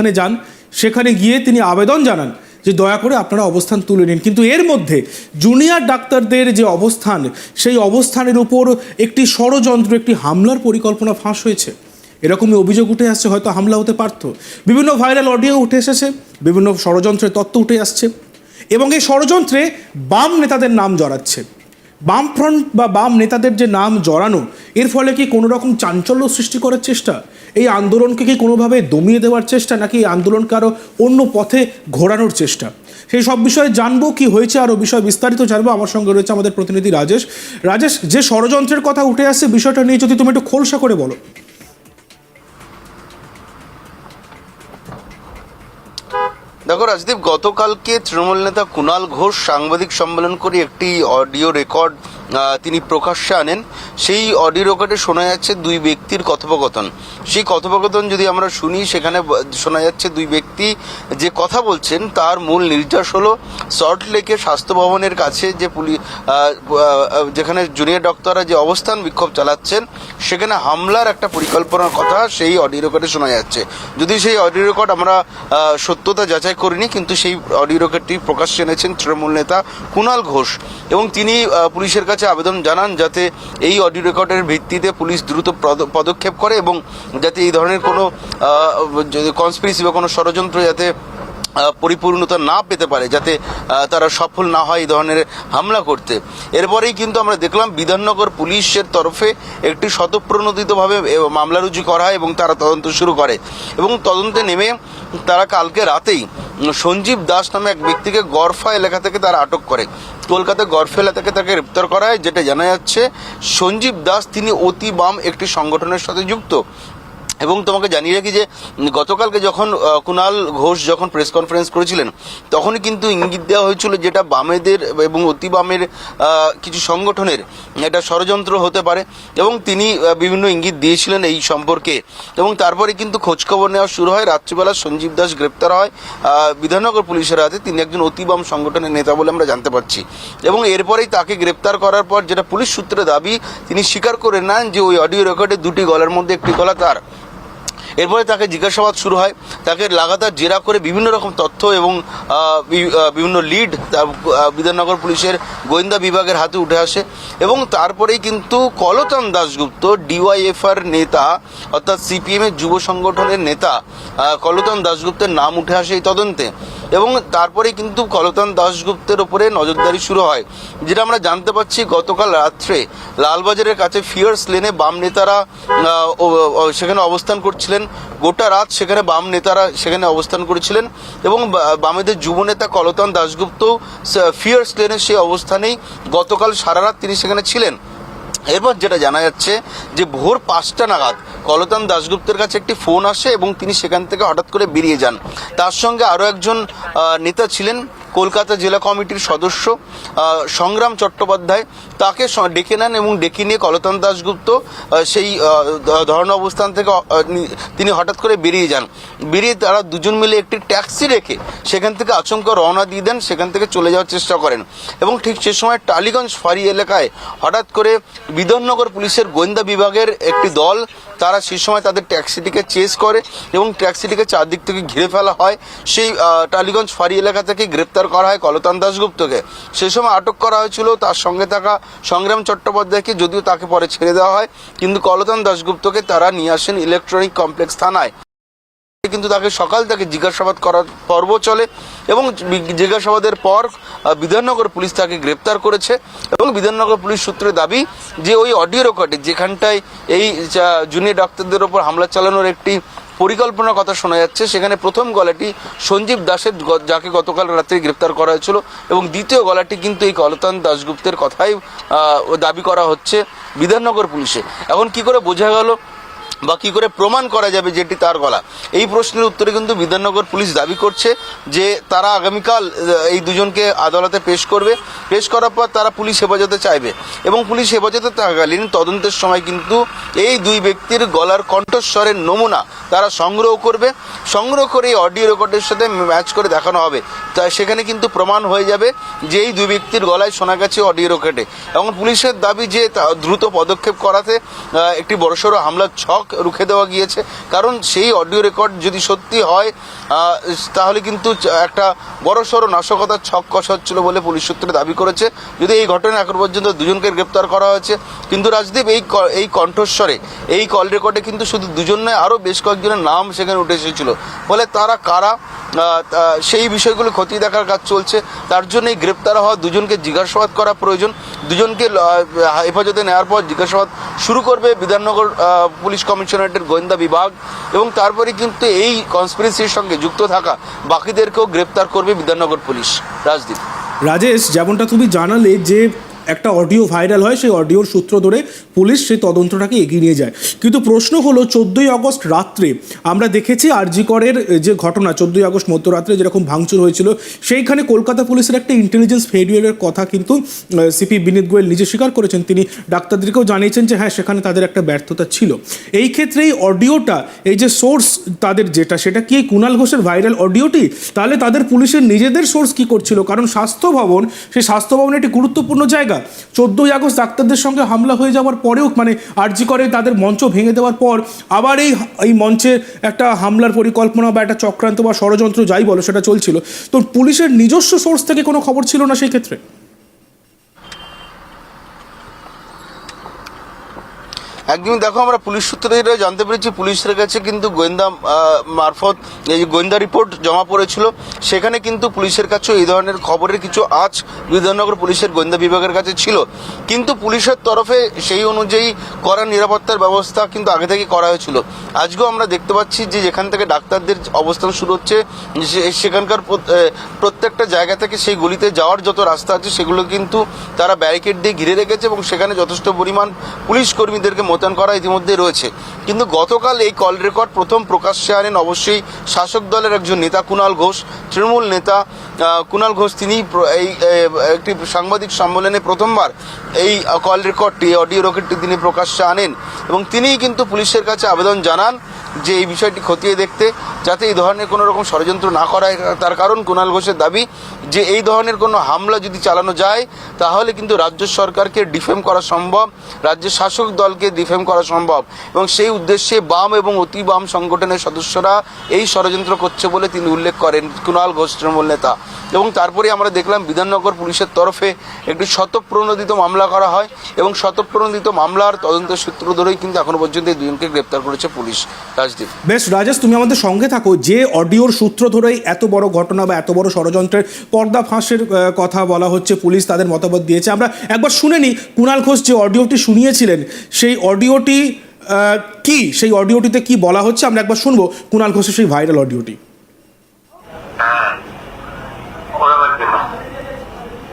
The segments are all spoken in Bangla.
সেখানে যান। সেখানে গিয়ে তিনি আবেদন জানান যে দয়া করে আপনারা অবস্থান তুলে নিন। কিন্তু এর মধ্যে জুনিয়র ডাক্তারদের যে অবস্থান, সেই অবস্থানের উপর একটি ষড়যন্ত্র, একটি হামলার পরিকল্পনা ফাঁস হয়েছে। এরকমই অভিযোগ উঠে আসছে, হয়তো হামলা হতে পারত। বিভিন্ন ভাইরাল অডিও উঠে এসেছে, বিভিন্ন ষড়যন্ত্রের তত্ত্ব উঠে আসছে এবং এই ষড়যন্ত্রে বাম নেতাদের নাম জড়াচ্ছে। বামফ্রন্ট বা বাম নেতাদের যে নাম জড়ানো, এর ফলে কি কোনো রকম চাঞ্চল্য সৃষ্টি করার চেষ্টা? এই আন্দোলনকে কি কোনোভাবে দমিয়ে দেওয়ার চেষ্টা, নাকি আন্দোলনকে আরও অন্য পথে ঘোরানোর চেষ্টা? সেই সব বিষয়ে জানব, কি হয়েছে আরও বিষয় বিস্তারিত জানব। আমার সঙ্গে রয়েছে আমাদের প্রতিনিধি রাজেশ। রাজেশ, যে ষড়যন্ত্রের কথা উঠে আসছে, বিষয়টা নিয়ে যদি তুমি একটু খোলসা করে বলো। দেখো রাজদীপ, গতকালকে তৃণমূল নেতা কুণাল ঘোষ সাংবাদিক সম্মেলন করে একটি অডিও রেকর্ড তিনি প্রকাশ্যে আনেন। সেই অডিও রেকর্ডে শোনা যাচ্ছে দুই ব্যক্তির কথোপকথন। সেই কথোপকথন যদি আমরা শুনি, সেখানে শোনা যাচ্ছে দুই ব্যক্তি যে কথা বলছেন, তার মূল নির্যাস হলো সল্ট লেকের স্বাস্থ্য ভবনের কাছে যে পুলিশ যেখানে জুনিয়র ডক্টররা যে অবস্থান বিক্ষোভ চালাচ্ছেন সেখানে হামলার একটা পরিকল্পনার কথা সেই অডিও রেকর্ডে শোনা যাচ্ছে। যদি সেই অডিও রেকর্ড আমরা সত্যতা যাচাই করিনি, কিন্তু সেই অডিও রেকর্ডটি প্রকাশ এনেছেন তৃণমূল নেতা কুণাল ঘোষ। এবং তিনি পুলিশের কাছে আবেদন জানান যাতে এই অডিও রেকর্ডের ভিত্তিতে পুলিশ দ্রুত পদ- পদক্ষেপ করে এবং যাতে এই ধরনের কোনো কনস্পিরেসি বা কোনো ষড়যন্ত্র যাতে পরিপূর্ণতা না পেতে পারে যাতে তারা সফল না হয় এই ধরনের হামলা করতে। এরপরেই কিন্তু আমরা দেখলাম বিধাননগর পুলিশের তরফে একটি স্বতঃপ্রণোদিতভাবে মামলা রুজু করা হয় এবং তারা তদন্ত শুরু করে। এবং তদন্তে নেমে তারা কালকে রাতেই সঞ্জীব দাস নামে এক ব্যক্তিকে গরফা এলাকা থেকে তারা আটক করে। কলকাতা গরফা এলাকা থেকে তাকে গ্রেপ্তার করা হয়, যেটা জানা যাচ্ছে সঞ্জীব দাস, তিনি অতি বাম একটি সংগঠনের সাথে যুক্ত। এবং তোমাকে জানিয়ে রাখি যে গতকালকে যখন কুণাল ঘোষ যখন প্রেস কনফারেন্স করেছিলেন, তখনই কিন্তু ইঙ্গিত দেওয়া হয়েছিল যেটা বামেদের এবং অতি বামের কিছু সংগঠনের এটা ষড়যন্ত্র হতে পারে এবং তিনি বিভিন্ন ইঙ্গিত দিয়েছিলেন এই সম্পর্কে। এবং তারপরে কিন্তু খোঁজখবর নেওয়া শুরু হয়। রাত্রিবেলা সঞ্জীব দাস গ্রেপ্তার হয়। বিধাননগর পুলিশের হাতে। তিনি একজন অতি বাম সংগঠনের নেতা বলে আমরা জানতে পারছি। এবং এরপরেই তাকে গ্রেপ্তার করার পর যেটা পুলিশ সূত্রে দাবি, তিনি স্বীকার করে নেন যে ওই অডিও রেকর্ডে দুটি গলার মধ্যে একটি গলা তার। এরপরে তাকে জিজ্ঞাসাবাদ শুরু হয়, তাকে লাগাতার জেরা করে বিভিন্ন রকম তথ্য এবং বিভিন্ন লিড বিধাননগর পুলিশের গোয়েন্দা বিভাগের হাতে উঠে আসে এবং তারপরেই কিন্তু কলতন দাশগুপ্ত ডিওয়াইএফআর নেতা, অর্থাৎ সিপিএমের যুব সংগঠনের নেতা কলতন দাশগুপ্তের নাম উঠে আসে এই তদন্তে। এবং তারপরেই কিন্তু কলতান দাশগুপ্তের ওপরে নজরদারি শুরু হয়, যেটা আমরা জানতে পারছি গতকাল রাত্রে লালবাজারের কাছে ফিয়ার্স লেনে বাম নেতারা সেখানে অবস্থান করছিলেন। গোটা রাত সেখানে বাম নেতারা সেখানে অবস্থান করেছিলেন এবং বামেদের যুবনেতা কলতান দাশগুপ্ত ফিয়ার্স লেনের সেই অবস্থানেই গতকাল সারা রাত তিনি সেখানে ছিলেন। এরপর যেটা জানা যাচ্ছে যে ভোর পাঁচটা নাগাদ কলতান দাশগুপ্তের কাছে একটি ফোন আসে এবং তিনি সেখান থেকে হঠাৎ করে বেরিয়ে যান। তার সঙ্গে আরও একজন নেতা ছিলেন কলকাতা জেলা কমিটির সদস্য সংগ্রাম চট্টোপাধ্যায়, তাকে ডেকে নেন এবং ডেকে নিয়ে কলতান দাশগুপ্ত সেই ধরন অবস্থান থেকে তিনি হঠাৎ করে বেরিয়ে যান। বেরিয়ে তারা দুজন মিলে একটি ট্যাক্সি রেখে সেখান থেকে আচমকা রওনা দিয়ে দেন, সেখান থেকে চলে যাওয়ার চেষ্টা করেন। এবং ঠিক সে সময় টালিগঞ্জ ফাঁড়ি এলাকায় হঠাৎ করে বিধাননগর পুলিশের গোয়েন্দা বিভাগের একটি দল, তারা সেই সময় তাদের ট্যাক্সিটিকে চেস করে এবং ট্যাক্সিটিকে চারদিক থেকে ঘিরে ফেলা হয়। সেই টালিগঞ্জ ফাঁড়ি এলাকা থেকে গ্রেপ্তার করা হয় কলতান দাশগুপ্তকে। সেই সময় আটক করা হয়েছিল, তার সঙ্গে থাকা সংগ্রাম চট্টোপাধ্যায়কে যদিও তাকে পরে ছেড়ে দেওয়া হয়, কিন্তু কলতান দাশগুপ্তকে তারা নিয়ে আসেন ইলেকট্রনিক কমপ্লেক্স থানায়। কিন্তু তাকে সকাল থেকে জিজ্ঞাসাবাদ করার পর্ব চলে এবং জিজ্ঞাসাবাদের পর বিধাননগর পুলিশ তাকে গ্রেপ্তার করেছে এবং বিধাননগর পুলিশ সূত্রে দাবি যে ওই অডিও রেকর্ডে যেখানটায় এই জুনিয়র ডাক্তারদের ওপর হামলা চালানোর একটি পরিকল্পনার কথা শোনা যাচ্ছে। সেখানে প্রথম গলাটি সঞ্জীব দাসের যাকে গতকাল রাত্রে গ্রেপ্তার করা হয়েছিল এবং দ্বিতীয় গলাটি কিন্তু এই কলতান দাশগুপ্তের কথাই দাবি করা হচ্ছে বিধাননগর পুলিশে। এখন কি করে বোঝা গেল বা কি করে প্রমাণ করা যাবে যেটি তার গলা? এই প্রশ্নের উত্তরে কিন্তু বিধাননগর পুলিশ দাবি করছে যে তারা আগামীকাল এই দুজনকে আদালতে পেশ করবে। পেশ করার পর তারা পুলিশ হেফাজতে চাইবে এবং পুলিশ হেফাজতে থাকাকালীন তদন্তের সময় কিন্তু এই দুই ব্যক্তির গলার কণ্ঠস্বরের নমুনা তারা সংগ্রহ করবে। সংগ্রহ করে এই অডিও রেকর্ডের সাথে ম্যাচ করে দেখানো হবে। তা সেখানে কিন্তু প্রমাণ হয়ে যাবে যে এই দুই ব্যক্তির গলায় শোনা গেছে অডিও রেকর্ডে। এবং পুলিশের দাবি যে দ্রুত পদক্ষেপ করাতে একটি বড়সড় হামলার ছক রুখ- দেওয়া গিয়েছে। কারণ সেই অডিও রেকর্ড যদি সত্যি হয় তাহলে কিন্তু একটা বড় সড়ো নাশকতার ছক কষা হচ্ছিল বলে পুলিশ সূত্রে দাবি করেছে। যদি এই ঘটনায় এখন পর্যন্ত দুজনকে গ্রেপ্তার করা হয়েছে, কিন্তু রাজদীপ, এই এই কণ্ঠস্বরে, এই কল রেকর্ডে কিন্তু শুধু দুজন নয় আরও বেশ কয়েকজনের নাম সেখানে উঠে এসেছিল। ফলে তারা কারা সেই বিষয়গুলো খতিয়ে দেখার কাজ চলছে। তার জন্য এই গ্রেপ্তার হওয়া দুজনকে জিজ্ঞাসাবাদ করা প্রয়োজন। দুজনকে হেফাজতে নেওয়ার পর জিজ্ঞাসাবাদ শুরু করবে বিধাননগর পুলিশ কমিশনারেটের গোয়েন্দা বিভাগ এবং তারপরে কিন্তু এই কনস্পিরেসির সঙ্গে যুক্ত থাকা বাকিদেরকেও গ্রেপ্তার করবে বিধাননগর পুলিশ। রাজদীপ। রাজেশ, যেমনটা তুমি জানালে যে একটা অডিও ভাইরাল হয়, সেই অডিওর সূত্র ধরে পুলিশ সেই তদন্তটাকে এগিয়ে নিয়ে যায়। কিন্তু প্রশ্ন হলো, চোদ্দোই আগস্ট রাত্রে আমরা দেখেছি আরজিকরের যে ঘটনা, চোদ্দোই আগস্ট মধ্যরাত্রে যেরকম ভাঙচুর হয়েছিল, সেইখানে কলকাতা পুলিশের একটা ইন্টেলিজেন্স ফেলিয়ারের কথা কিন্তু সিপি বিনীত গোয়েল নিজে স্বীকার করেছেন। তিনি ডাক্তারদেরকেও জানিয়েছেন যে হ্যাঁ সেখানে তাদের একটা ব্যর্থতা ছিল। এই ক্ষেত্রে এই অডিওটা, এই যে সোর্স তাদের যেটা, সেটা কি কুণাল ঘোষের ভাইরাল অডিওটি? তাহলে তাদের পুলিশের নিজেদের সোর্স কি করছিল? কারণ স্বাস্থ্য ভবন, সেই স্বাস্থ্য ভবন একটি গুরুত্বপূর্ণ জায়গা। চোদ্দোই আগস্ট ডাক্তারদের সঙ্গে হামলা হয়ে যাওয়ার পরেও মানে আর্জি করে তাদের মঞ্চ ভেঙে দেওয়ার পর আবার এই এই মঞ্চে একটা হামলার পরিকল্পনা বা একটা চক্রান্ত বা ষড়যন্ত্র যাই বলো সেটা চলছিল। তো পুলিশের নিজস্ব সোর্স থেকে কোনো খবর ছিল না সেই ক্ষেত্রে? একদমই দেখো আমরা পুলিশ সূত্রে জানতে পেরেছি, পুলিশের কাছে কিন্তু গোয়েন্দা মারফত এই গোয়েন্দা রিপোর্ট জমা পড়েছিল। সেখানে কিন্তু পুলিশের কাছেও এই ধরনের খবরের কিছু আজ বিধাননগর পুলিশের গোয়েন্দা বিভাগের কাছে ছিল। কিন্তু পুলিশের তরফে সেই অনুযায়ী করা নিরাপত্তার ব্যবস্থা কিন্তু আগে থেকে করা হয়েছিল। আজকেও আমরা দেখতে পাচ্ছি যে যেখান থেকে ডাক্তারদের অবস্থান শুরু হচ্ছে সেখানকার প্রত্যেকটা জায়গা থেকে সেই গলিতে যাওয়ার যত রাস্তা আছে, সেগুলো কিন্তু তারা ব্যারিকেড দিয়ে ঘিরে রেখেছে এবং সেখানে যথেষ্ট পরিমাণ পুলিশ কর্মীদেরকে মোতায়েন করা ইতিমধ্যে রয়েছে। কিন্তু গতকাল এই কল রেকর্ড প্রথম প্রকাশ্যে আনেন অবশ্যই শাসক দলের একজন নেতা কুণাল ঘোষ। তৃণমূল নেতা কুণাল ঘোষ, তিনি এই একটি সাংবাদিক সম্মেলনে প্রথমবার এই কল রেকর্ডটি অডিও রেকর্ডটি তিনি প্রকাশ্যে আনেন। এবং তিনিই কিন্তু পুলিশের কাছে আবেদন জানান যে এই বিষয়টি খতিয়ে দেখতে, যাতে এই ধরনের কোনো রকম ষড়যন্ত্র না করা তার কারণ কুণাল ঘোষের দাবি যে এই ধরনের কোনো হামলা যদি চালানো যায়, তাহলে কিন্তু রাজ্য সরকারকে ডিফেম করা সম্ভব। রাজ্যের শাসক দলকে ডিফেম করা সম্ভব। এবং সেই উদ্দেশ্যে বাম এবং অতি বাম সংগঠনের সদস্যরা এই ষড়যন্ত্র করছে বলে তিনি উল্লেখ করেন কুণাল ঘোষ, তৃণমূল নেতা। এবং তারপরে আমরা দেখলাম বিধাননগর পুলিশের তরফে একটি শতপ্রণোদিত মামলা করা হয় এবং শতপ্রণোদিত মামলার তদন্ত সূত্র ধরেই কিন্তু এখনও পর্যন্ত এই দুজনকে গ্রেপ্তার করেছে পুলিশ রাজদীপ। বেশ, রাজেশ, তুমি আমাদের সঙ্গে থাকো। যে অডিওর সূত্র ধরেই এত বড় ঘটনা বা এত বড় ষড়যন্ত্রের পর্দা ফাঁসের কথা বলা হচ্ছে, পুলিশ তাদের মতামত দিয়েছে। আমরা একবার শুনে নিই কুণাল ঘোষ যে অডিওটি শুনিয়েছিলেন, সেই অডিওটি কি? সেই অডিওটিতে কি বলা হচ্ছে? আমরা একবার শুনব কুণাল ঘোষের সেই ভাইরাল অডিওটি হ্যাঁ ওরা বাচ্চা না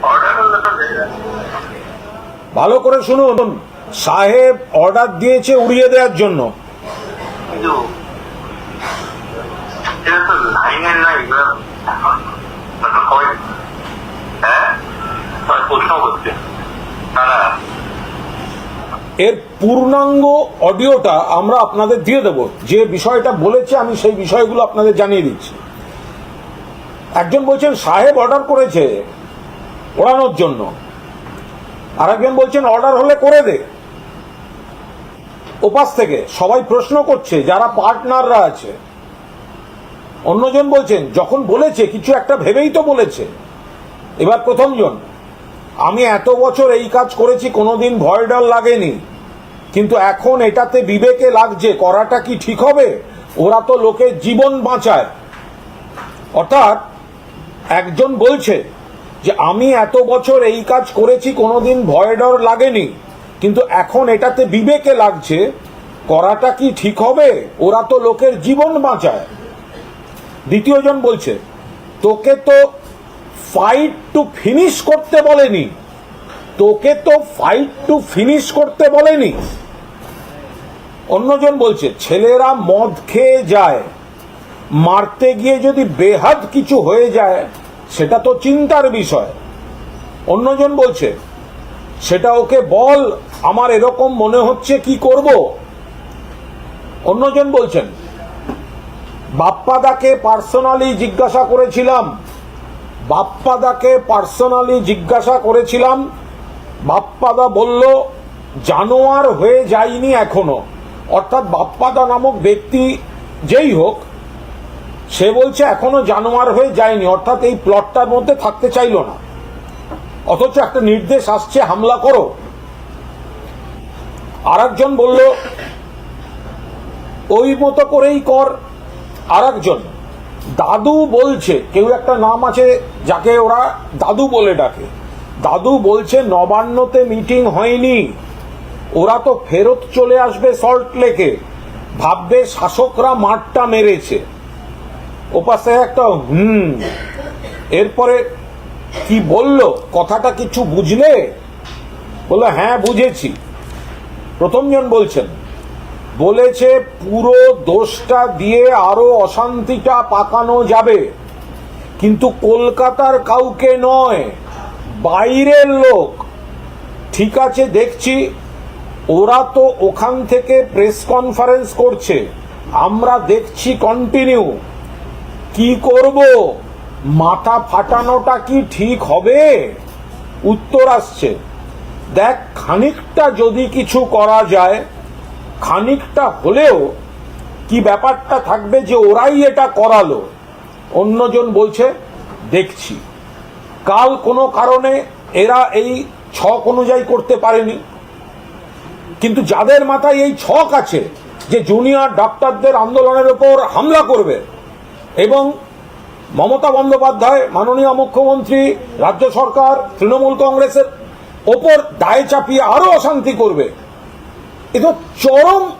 অর্ডার করলে তো দেবে ভালো করে শুনুন। সাহেব অর্ডার দিয়েছে উড়িয়ে দেওয়ার জন্য। এর পূর্ণাঙ্গ অডিওটা আমরা আপনাদের দিয়ে দেব। যে বিষয়টা বলেছে, আমি সেই বিষয়গুলো আপনাদের জানিয়ে দিচ্ছি। একজন বলছেন, সাহেব অর্ডার করেছে ওড়ানোর জন্য। আর একজন বলছেন অর্ডার হলে করে দে। ওপাশ থেকে সবাই প্রশ্ন করছে, যারা পার্টনাররা আছে। অন্যজন বলছেন, যখন বলেছে, কিছু একটা ভেবেই তো বলেছে। এবার প্রথমজন, আমি এত বছর এই কাজ করেছি, কোনোদিন ভয় ডর লাগেনি। কিন্তু এখন এটাতে বিবেকে লাগছে, করাটা কি ঠিক হবে? ওরা তো লোকের জীবন বাঁচায়। অর্থাৎ একজন বলছে যে আমি এত বছর এই কাজ করেছি, কোনোদিন ভয় ডর লাগেনি। কিন্তু এখন এটাতে বিবেকে লাগছে, করাটা কি ঠিক হবে? ওরা তো লোকের জীবন বাঁচায়। দ্বিতীয়জন বলছে, তোকে তো ফাইট টু ফিনিশ করতে বলেনি। তোকে তো ফাইট টু ফিনিশ করতে বলেনি। অন্যজন বলছে, ছেলেরা মদ খেয়ে যায়। মারতে গিয়ে যদি বেহাদ কিছু হয়ে যায় সেটা তো চিন্তার বিষয়। অন্যজন বলছে, সেটা ওকে বল, আমার এরকম মনে হচ্ছে, কি করব? অন্যজন বলছেন, বাপ্পাদাকে পার্সোনালি জিজ্ঞাসা করেছিলাম, বাপ্পাদাকে পার্সোনালি জিজ্ঞাসা করেছিলাম, বাপ্পাদা বলল, জানোয়ার হয়ে যায়নি এখনও। অর্থাৎ বাপ্পাদা নামক ব্যক্তি যেই হোক সে বলছে এখনও জানোয়ার হয়ে যায়নি, অর্থাৎ এই প্লটটার মধ্যে থাকতে চাইলো না। অথচ একটা নির্দেশ আসছে, হামলা করো। আর একজন বলল, ওই মতো করেই কর। আর একজন দাদু বলছে, কেউ একটা নাম আছে যাকে ওরা দাদু বলে ডাকে, দাদু বলছে নবান্নতে মিটিং হয়নি। ওরা তো ফেরত চলে আসবে সল্ট লেকে ভাববে শাসকরা মাঠটা মেরেছে। ওপাশে একটা হুম। এরপরে কি বলল? কথাটা কিছু বুঝলে? বলল হ্যাঁ বুঝেছি। প্রথমজন বলছেন, বলেছে পুরো দোষটা দিয়ে আরও অশান্তিটা পাকানো যাবে। কিন্তু কলকাতার কাউকে নয়, বাইরের লোক। ঠিক আছে, দেখছি। ওরা তো ওখান থেকে প্রেস কনফারেন্স করছে। আমরা দেখছি কন্টিনিউ কি করব? মাথা ফাটানোটা কি ঠিক হবে? উত্তর আসছে, দেখ খানিকটা যদি কিছু করা যায়, খানিকটা হলেও কি ব্যাপারটা থাকবে যে ওরাই এটা করালো? অন্যজন বলছে, দেখছি। কাল কোনো কারণে এরা এই ছক অনুযায়ী করতে পারেনি। কিন্তু যাদের মাথায় এই ছক আছে, যে জুনিয়র ডাক্তারদের আন্দোলনের ওপর হামলা করবে এবং মমতা বন্দ্যোপাধ্যায়, মাননীয় মুখ্যমন্ত্রী, রাজ্য সরকার, তৃণমূল কংগ্রেসের ওপর দায় চাপিয়ে আরও অশান্তি করবে। এ তো চরম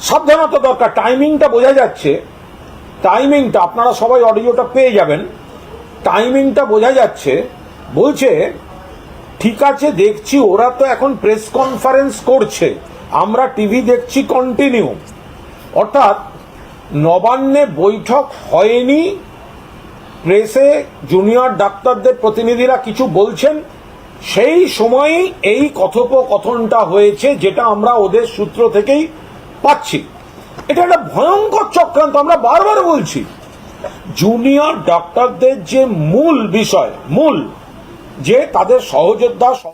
সাবধানতা দরকার। টাইমিংটা বোঝা যাচ্ছে। টাইমিংটা, আপনারা সবাই অডিওটা পেয়ে যাবেন। টাইমিংটা বোঝা যাচ্ছে। বলছে, ঠিক আছে, দেখছি, ওরা তো এখন প্রেস কনফারেন্স করছে। আমরা টিভি দেখছি কন্টিনিউ। অর্থাৎ নবান্নে বৈঠক হয়নি। প্রেসে জুনিয়র ডাক্তারদের প্রতিনিধিরা কিছু বলছেন। সেই সময়ই এই কথোপকথনটা হয়েছে, যেটা আমরা ওদের সূত্র থেকেই পাচ্ছি। এটা একটা ভয়ঙ্কর চক্রান্ত, আমরা বারবার বলছি। জুনিয়র ডাক্তারদের যে মূল বিষয়, মূল, যে তাদের সহযোদ্ধা সহ-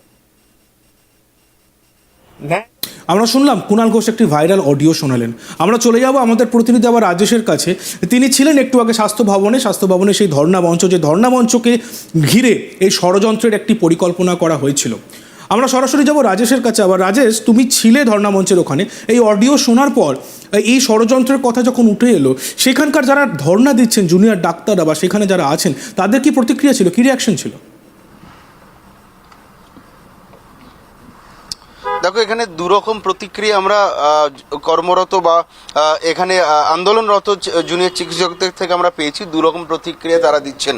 ন্যায় আমরা শুনলাম কুণাল ঘোষ একটি ভাইরাল অডিও শোনালেন। আমরা চলে যাব আমাদের প্রতিনিধি আবার রাজেশের কাছে। তিনি ছিলেন একটু আগে স্বাস্থ্য ভবনে। স্বাস্থ্য ভবনে সেই ধর্ণা মঞ্চ, যে ধর্ণা মঞ্চকে ঘিরে এই ষড়যন্ত্রের একটি পরিকল্পনা করা হয়েছিল। আমরা সরাসরি যাব রাজেশের কাছে। আবার রাজেশ, তুমি ছিলে ধর্ণা মঞ্চের ওখানে। এই অডিও শোনার পর এই ষড়যন্ত্রের কথা যখন উঠে এলো, সেখানকার যারা ধর্ণা দিচ্ছেন, জুনিয়র ডাক্তাররা বা সেখানে যারা আছেন, তাদের কি প্রতিক্রিয়া ছিল? কী রিয়াকশন ছিল? দেখো, এখানে দুরকম প্রতিক্রিয়া আমরা কর্মরত বা এখানে আন্দোলনরত জুনিয়র চিকিৎসকদের থেকে আমরা পেয়েছি দুরকম প্রতিক্রিয়া তারা দিচ্ছেন।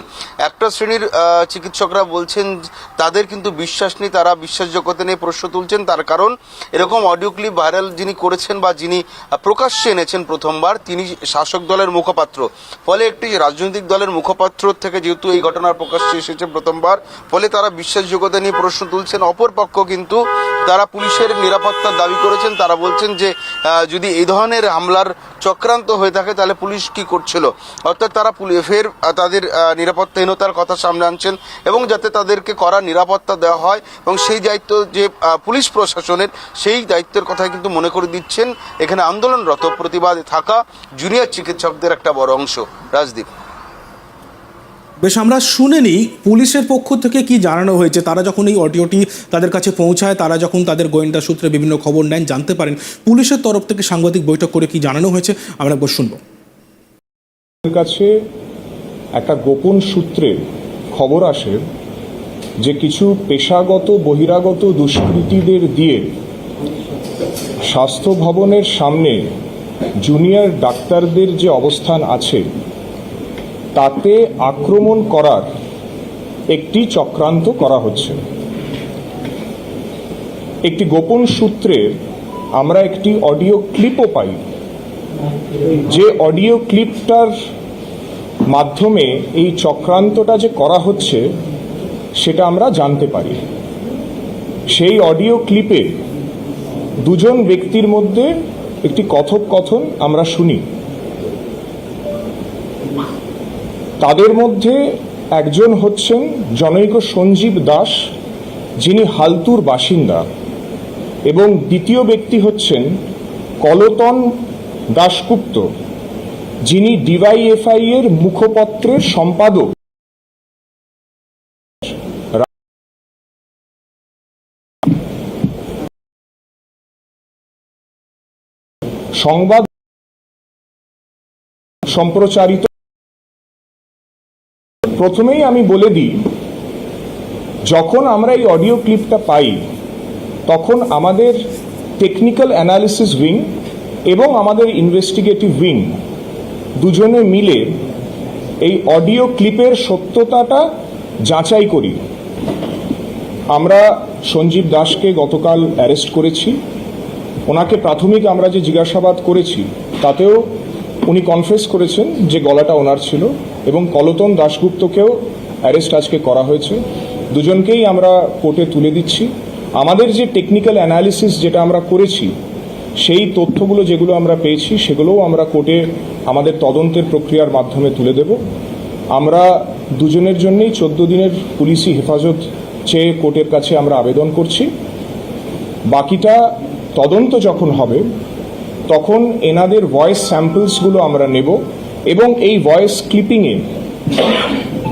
একটা শ্রেণির চিকিৎসকরা বলছেন তাদের কিন্তু বিশ্বাস নেই, তারা বিশ্বাসযোগ্যতা নিয়ে প্রশ্ন তুলছেন। তার কারণ, এরকম অডিও ক্লিপ ভাইরাল যিনি করেছেন বা যিনি প্রকাশ্যে এনেছেন প্রথমবার, তিনি শাসক দলের মুখপাত্র। ফলে একটি রাজনৈতিক দলের মুখপাত্র থেকে যেহেতু এই ঘটনার প্রকাশ্যে এসেছে প্রথমবার, ফলে তারা বিশ্বাসযোগ্যতা নিয়ে প্রশ্ন তুলছেন। অপরপক্ষ কিন্তু তারা পুলিশের নিরাপত্তার দাবি করেছেন, তারা বলছেন যে যদি এই ধরনের হামলার চক্রান্ত হয়ে থাকে, তাহলে পুলিশ কি করছিল? অর্থাৎ তারা ফের তাদের নিরাপত্তাহীনতার কথা সামনে আনছেন এবং যাতে তাদেরকে করা নিরাপত্তা দেওয়া হয় এবং সেই দায়িত্ব যে পুলিশ প্রশাসনের, সেই দায়িত্বের কথা কিন্তু মনে করে দিচ্ছেন। এখানে আন্দোলনরত প্রতিবাদে থাকা জুনিয়র চিকিৎসকদের একটা বড় অংশ। রাজদীপ। বেশ, আমরা শুনেনি পুলিশের পক্ষ থেকে কি জানানো হয়েছে। তারা যখন এই অডিওটি তাদের কাছে পৌঁছায়, তারা যখন তাদের গোয়েন্দা সূত্রে বিভিন্ন খবর নেন, জানতে পারেন, পুলিশের তরফ থেকে সাংবাদিক বৈঠক করে কি জানানো হয়েছে, আমরা একবার শুনব। কাছে একটা গোপন সূত্রে খবর আসে যে কিছু পেশাগত, বহিরাগত দুষ্কৃতীদের দিয়ে স্বাস্থ্য ভবনের সামনে জুনিয়র ডাক্তারদের যে অবস্থান আছে তাতে আক্রমণ করার একটি চক্রান্ত করা হচ্ছে। একটি গোপন সূত্রে আমরা একটি অডিও ক্লিপও পাই। যে অডিও ক্লিপটার মাধ্যমে এই চক্রান্তটা যে করা হচ্ছে, সেটা আমরা জানতে পারি। সেই অডিও ক্লিপে দুজন ব্যক্তির মধ্যে একটি কথোপকথন আমরা শুনি। তাদের মধ্যে একজন হচ্ছেন জনৈক সঞ্জীব দাস, যিনি হালতুর বাসিন্দা, এবং দ্বিতীয় ব্যক্তি হচ্ছেন কলতন দাশগুপ্ত, যিনি ডিওয়াইএফআই এর মুখপত্রের সম্পাদক। সংবাদ সম্প্রচারিত প্রথমেই আমি বলে দিই, যখন আমরা এই অডিও ক্লিপটা পাই, তখন আমাদের টেকনিক্যাল অ্যানালিসিস উইং এবং আমাদের ইনভেস্টিগেটিভ উইং দুজনে মিলে এই অডিও ক্লিপের সত্যতাটা যাচাই করি। আমরা সঞ্জীব দাসকে গতকাল অ্যারেস্ট করেছি। ওনাকে প্রাথমিক আমরা যে জিজ্ঞাসাবাদ করেছি, তাতেও উনি কনফেস করেছেন যে গলাটা ওনার ছিল এবং কলতন দাশগুপ্তকেও অ্যারেস্ট আজকে করা হয়েছে। দুজনকেই আমরা কোর্টে তুলে দিচ্ছি। আমাদের যে টেকনিক্যাল অ্যানালিসিস যেটা আমরা করেছি, সেই তথ্যগুলো যেগুলো আমরা পেয়েছি, সেগুলোও আমরা কোর্টে আমাদের তদন্তের প্রক্রিয়ার মাধ্যমে তুলে দেব। আমরা দুজনের জন্যই চোদ্দ দিনের পুলিশি হেফাজত চেয়ে কোর্টের কাছে আমরা আবেদন করছি। বাকিটা তদন্ত যখন হবে তখন এনাদের ভয়েস স্যাম্পলসগুলো আমরা নেব এবং এই ভয়েস ক্লিপিংয়ে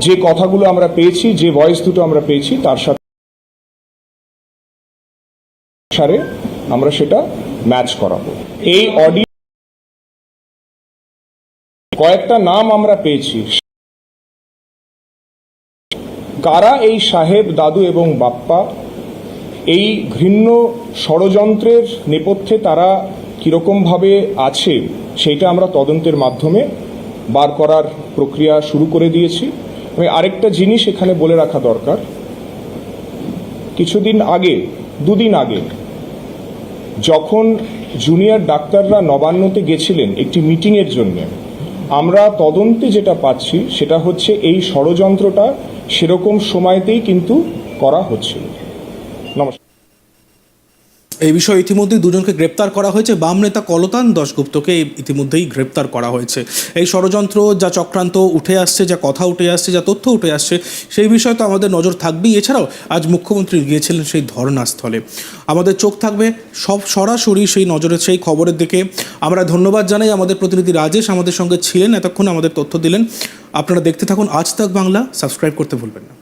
যে কথাগুলো আমরা পেয়েছি, যে ভয়েস দুটো আমরা পেয়েছি, তার সাথে সারে আমরা সেটা ম্যাচ করাবো। এই অডিও কয়েকটা নাম আমরা পেয়েছি। কারা এই সাহেব, দাদু এবং বাপ্পা? এই ঘৃণ্য ষড়যন্ত্রের নেপথ্যে তারা কীরকমভাবে আছে সেইটা আমরা তদন্তের মাধ্যমে বার করার প্রক্রিয়া শুরু করে দিয়েছি। এবং আরেকটা জিনিস এখানে বলে রাখা দরকার। কিছুদিন আগে, দুদিন আগে, যখন জুনিয়র ডাক্তাররা নবান্নতে গেছিলেন একটি মিটিংয়ের জন্য, আমরা তদন্তে যেটা পাচ্ছি সেটা হচ্ছে এই ষড়যন্ত্রটা সেরকম সময়তেই কিন্তু করা হচ্ছিল। এই বিষয়ে ইতিমধ্যেই দুজনকে গ্রেপ্তার করা হয়েছে। বাম নেতা কলতান দাশগুপ্তকে ইতিমধ্যেই গ্রেপ্তার করা হয়েছে। এই ষড়যন্ত্র যা চক্রান্ত উঠে আসছে, যা কথা উঠে আসছে, যা তথ্য উঠে আসছে, সেই বিষয়ে তো আমাদের নজর থাকবেই। এছাড়াও আজ মুখ্যমন্ত্রী গিয়েছিলেন সেই ধর্নাস্থলে আমাদের চোখ থাকবে সব সরাসরি সেই নজরের সেই খবরের দিকে। আমরা ধন্যবাদ জানাই আমাদের প্রতিনিধি রাজেশ আমাদের সঙ্গে ছিলেন, এতক্ষণ আমাদের তথ্য দিলেন। আপনারা দেখতে থাকুন আজ তাক বাংলা। সাবস্ক্রাইব করতে ভুলবেন না।